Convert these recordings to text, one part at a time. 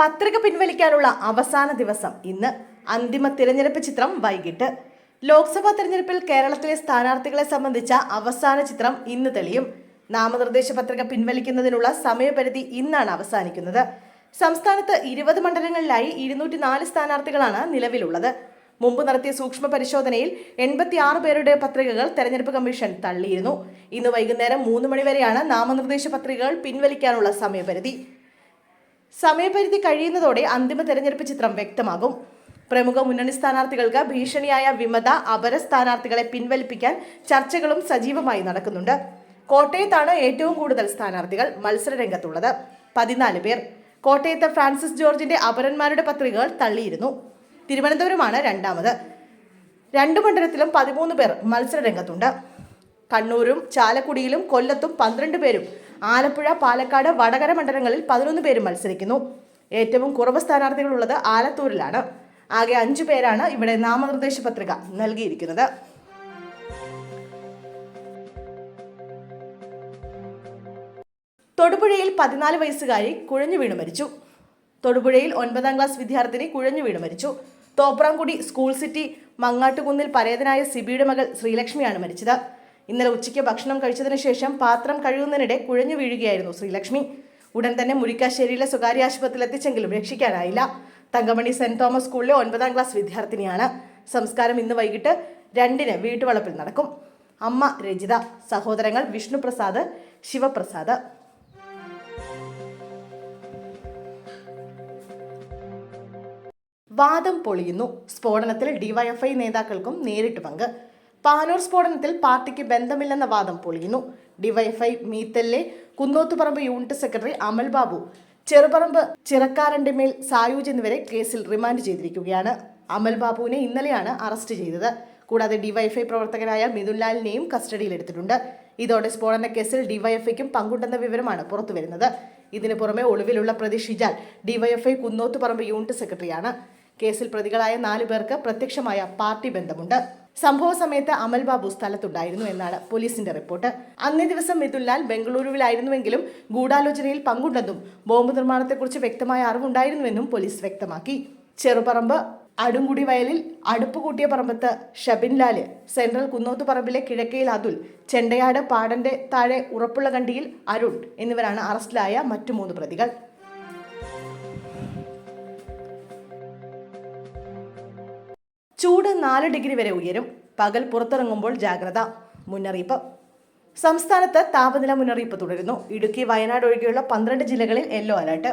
പത്രിക പിൻവലിക്കാനുള്ള അവസാന ദിവസം ഇന്ന്. അന്തിമ തിരഞ്ഞെടുപ്പ് ചിത്രം വൈകിട്ട്. ലോക്സഭാ തിരഞ്ഞെടുപ്പിൽ കേരളത്തിലെ സ്ഥാനാർത്ഥികളെ സംബന്ധിച്ച അവസാന ചിത്രം ഇന്ന് തെളിയും. നാമനിർദ്ദേശ പത്രിക പിൻവലിക്കുന്നതിനുള്ള സമയപരിധി ഇന്നാണ് അവസാനിക്കുന്നത്. സംസ്ഥാനത്ത് ഇരുപത് മണ്ഡലങ്ങളിലായി ഇരുന്നൂറ്റി നാല് സ്ഥാനാർത്ഥികളാണ് നിലവിലുള്ളത്. മുമ്പ് നടത്തിയ സൂക്ഷ്മ പരിശോധനയിൽ എൺപത്തി ആറ് പേരുടെ പത്രികകൾ തെരഞ്ഞെടുപ്പ് കമ്മീഷൻ തള്ളിയിരുന്നു. ഇന്ന് വൈകുന്നേരം മൂന്ന് മണിവരെയാണ് നാമനിർദ്ദേശ പത്രികകൾ പിൻവലിക്കാനുള്ള സമയപരിധി. സമയപരിധി കഴിയുന്നതോടെ അന്തിമ തെരഞ്ഞെടുപ്പ് ചിത്രം വ്യക്തമാകും. പ്രമുഖ മുന്നണി സ്ഥാനാർത്ഥികൾക്ക് ഭീഷണിയായ വിമത അപര സ്ഥാനാർത്ഥികളെ പിൻവലിപ്പിക്കാൻ ചർച്ചകളും സജീവമായി നടക്കുന്നുണ്ട്. കോട്ടയത്താണ് ഏറ്റവും കൂടുതൽ സ്ഥാനാർത്ഥികൾ മത്സരരംഗത്തുള്ളത്. പതിനാല് പേർ. കോട്ടയത്ത് ഫ്രാൻസിസ് ജോർജിന്റെ അപരന്മാരുടെ പത്രികകൾ തള്ളിയിരുന്നു. തിരുവനന്തപുരമാണ് രണ്ടാമത്. രണ്ടു മണ്ഡലത്തിലും പതിമൂന്ന് പേർ മത്സര രംഗത്തുണ്ട് കണ്ണൂരും ചാലക്കുടിയിലും കൊല്ലത്തും പന്ത്രണ്ട് പേരും. ആലപ്പുഴ പാലക്കാട് വടകര മണ്ഡലങ്ങളിൽ പതിനൊന്ന് പേരും മത്സരിക്കുന്നു. ഏറ്റവും കുറവ് സ്ഥാനാർത്ഥികളുള്ളത് ആലത്തൂരിലാണ്. ആകെ അഞ്ചു പേരാണ് ഇവിടെ നാമനിർദ്ദേശ പത്രിക നൽകിയിരിക്കുന്നത്. തൊടുപുഴയിൽ പതിനാല് വയസ്സുകാരി കുഴഞ്ഞു വീണു മരിച്ചു. തൊടുപുഴയിൽ ഒൻപതാം ക്ലാസ് വിദ്യാർത്ഥിനി കുഴഞ്ഞു വീണു മരിച്ചു. തോപ്രാംകുടി സ്കൂൾ സിറ്റി മങ്ങാട്ടുകുന്നിൽ പരേതനായ സിബിയുടെ മകൾ ശ്രീലക്ഷ്മിയാണ് മരിച്ചത്. ഇന്നലെ ഉച്ചയ്ക്ക് ഭക്ഷണം കഴിച്ചതിന് ശേഷം പാത്രം കഴുകുന്നതിനിടെ കുഴഞ്ഞു വീഴുകയായിരുന്നു ശ്രീലക്ഷ്മി. ഉടൻ തന്നെ മുരിക്കാശ്ശേരിയിലെ സ്വകാര്യ ആശുപത്രിയിൽ എത്തിച്ചെങ്കിലും രക്ഷിക്കാനായില്ല. തങ്കമണി സെന്റ് തോമസ് സ്കൂളിലെ ഒൻപതാം ക്ലാസ് വിദ്യാർത്ഥിനിയാണ്. സംസ്കാരം ഇന്ന് വൈകിട്ട് രണ്ടിന് വീട്ടുവളപ്പിൽ നടക്കും. അമ്മ രജിത സഹോദരങ്ങൾ വിഷ്ണുപ്രസാദ് ശിവപ്രസാദ്. വാദം പൊളിയുന്നു. സ്ഫോടനത്തിൽ ഡിവൈഎഫ്ഐ നേതാക്കൾക്കും നേരിട്ട് പങ്ക്. പാനൂർ സ്ഫോടനത്തിൽ പാർട്ടിക്ക് ബന്ധമില്ലെന്ന വാദം പൊളിയുന്നു. DYFI Meethale Kunnothuparamba unit secretary Amal Babu Cheruparamba ചിറക്കാരന്റെ മേൽ സായൂജ് എന്നിവരെ കേസിൽ റിമാൻഡ് ചെയ്തിരിക്കുകയാണ്. അമൽ ബാബുവിനെ ഇന്നലെയാണ് അറസ്റ്റ് ചെയ്തത്. കൂടാതെ ഡിവൈഎഫ്ഐ പ്രവർത്തകനായ മിഥുൻലാലിനെയും കസ്റ്റഡിയിലെടുത്തിട്ടുണ്ട്. ഇതോടെ സ്ഫോടന കേസിൽ ഡിവൈഎഫ്ഐക്കും പങ്കുണ്ടെന്ന വിവരമാണ് പുറത്തുവരുന്നത്. ഇതിനു പുറമെ ഒളിവിലുള്ള പ്രതി ഷിജാൽ ഡിവൈഎഫ്ഐ കുന്നോത്തുപറമ്പ് യൂണിറ്റ് സെക്രട്ടറിയാണ്. കേസിൽ പ്രതികളായ നാലു പേർക്ക് പ്രത്യക്ഷമായ പാർട്ടി ബന്ധമുണ്ട്. സംഭവ സമയത്ത് അമൽ ബാബു സ്ഥലത്തുണ്ടായിരുന്നു എന്നാണ് പോലീസിന്റെ റിപ്പോർട്ട്. അന്നേ ദിവസം മിഥുൻലാൽ ബംഗളൂരുവിലായിരുന്നുവെങ്കിലും ഗൂഢാലോചനയിൽ പങ്കുണ്ടെന്നും ബോംബ് നിർമ്മാണത്തെക്കുറിച്ച് വ്യക്തമായ അറിവുണ്ടായിരുന്നുവെന്നും പോലീസ് വ്യക്തമാക്കി. ചെറുപറമ്പ് അടുങ്കുടി വയലിൽ അടുപ്പ് കൂട്ടിയ പറമ്പത്ത് ഷബിൻലാൽ സെൻട്രൽ കുന്നോത്ത് പറമ്പിലെ കിഴക്കയിൽ അതുൽ ചെണ്ടയാട് പാടന്റെ താഴെ ഉറപ്പുള്ള കണ്ടിയിൽ അരുൺ എന്നിവരാണ് അറസ്റ്റിലായ മറ്റു മൂന്ന് പ്രതികൾ. ചൂട് നാല് ഡിഗ്രി വരെ ഉയരും. പകൽ പുറത്തിറങ്ങുമ്പോൾ ജാഗ്രത മുന്നറിയിപ്പ്. സംസ്ഥാനത്ത് താപനില മുന്നറിയിപ്പ് തുടരുന്നു. ഇടുക്കി വയനാട് ഒഴികെയുള്ള പന്ത്രണ്ട് ജില്ലകളിൽ യെല്ലോ അലർട്ട്.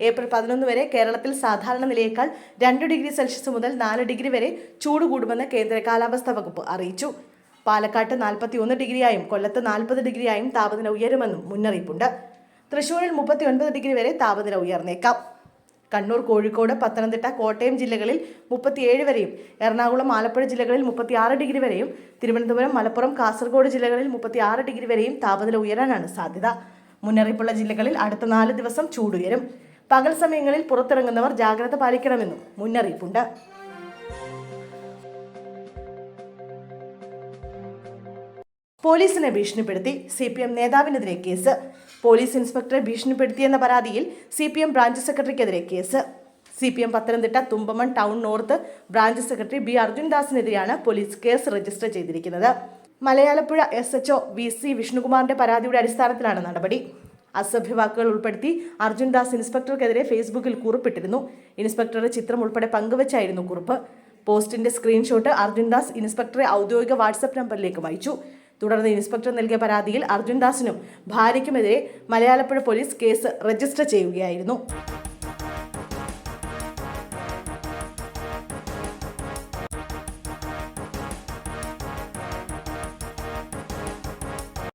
ഏപ്രിൽ പതിനൊന്ന് വരെ കേരളത്തിൽ സാധാരണ നിലയേക്കാൾ രണ്ട് ഡിഗ്രി സെൽഷ്യസ് മുതൽ നാല് ഡിഗ്രി വരെ ചൂട് കൂടുമെന്ന് കേന്ദ്ര കാലാവസ്ഥാ വകുപ്പ് അറിയിച്ചു. പാലക്കാട്ട് നാൽപ്പത്തി ഒന്ന് ഡിഗ്രിയായും കൊല്ലത്ത് നാൽപ്പത് ഡിഗ്രിയായും താപനില ഉയരുമെന്നും മുന്നറിയിപ്പുണ്ട്. തൃശൂരിൽ മുപ്പത്തി ഒൻപത് ഡിഗ്രി വരെ താപനില ഉയർന്നേക്കാം. കണ്ണൂർ കോഴിക്കോട് പത്തനംതിട്ട കോട്ടയം ജില്ലകളിൽ മുപ്പത്തിയേഴ് വരെയും എറണാകുളം ആലപ്പുഴ ജില്ലകളിൽ മുപ്പത്തിയാറ് ഡിഗ്രി വരെയും തിരുവനന്തപുരം മലപ്പുറം കാസർഗോഡ് ജില്ലകളിൽ മുപ്പത്തിയാറ് ഡിഗ്രി വരെയും താപനില ഉയരാനാണ് സാധ്യത. മുന്നറിയിപ്പുള്ള ജില്ലകളിൽ അടുത്ത നാല് ദിവസം ചൂടുയരും പകൽ സമയങ്ങളിൽ പുറത്തിറങ്ങുന്നവർ ജാഗ്രത പാലിക്കണമെന്നും മുന്നറിയിപ്പുണ്ട്. പോലീസിനെ ഭീഷണിപ്പെടുത്തി സി പി എം നേതാവിനെതിരെ കേസ്. പോലീസ് ഇൻസ്പെക്ടറെ ഭീഷണിപ്പെടുത്തിയെന്ന പരാതിയിൽ C P M branch സെക്രട്ടറിക്കെതിരെ case. C P M Pathanamthitta Thumpamon town north branch secretary B അർജുൻദാസിനെതിരെയാണ് police case register ചെയ്തിരിക്കുന്നത്. Malayalappuzha S H O V C വിഷ്ണുകുമാറിന്റെ പരാതിയുടെ അടിസ്ഥാനത്തിലാണ് നടപടി. അസഭ്യവാക്കുകൾ ഉൾപ്പെടുത്തി അർജുൻദാസ് ഇൻസ്പെക്ടർക്കെതിരെ ഫേസ്ബുക്കിൽ കുറിപ്പിട്ടിരുന്നു. ഇൻസ്പെക്ടറുടെ ചിത്രം ഉൾപ്പെടെ പങ്കുവച്ചായിരുന്നു കുറിപ്പ്. പോസ്റ്റിന്റെ സ്ക്രീൻഷോട്ട് അർജുൻദാസ് ഇൻസ്പെക്ടറെ ഔദ്യോഗിക വാട്സപ്പ് നമ്പറിലേക്ക് അയച്ചു. തുടർന്ന് ഇൻസ്പെക്ടർ നൽകിയ പരാതിയിൽ അർജുൻദാസിനും ഭാര്യയ്ക്കുമെതിരെ മലയാളപ്പുഴ പോലീസ് കേസ് രജിസ്റ്റർ ചെയ്യുകയായിരുന്നു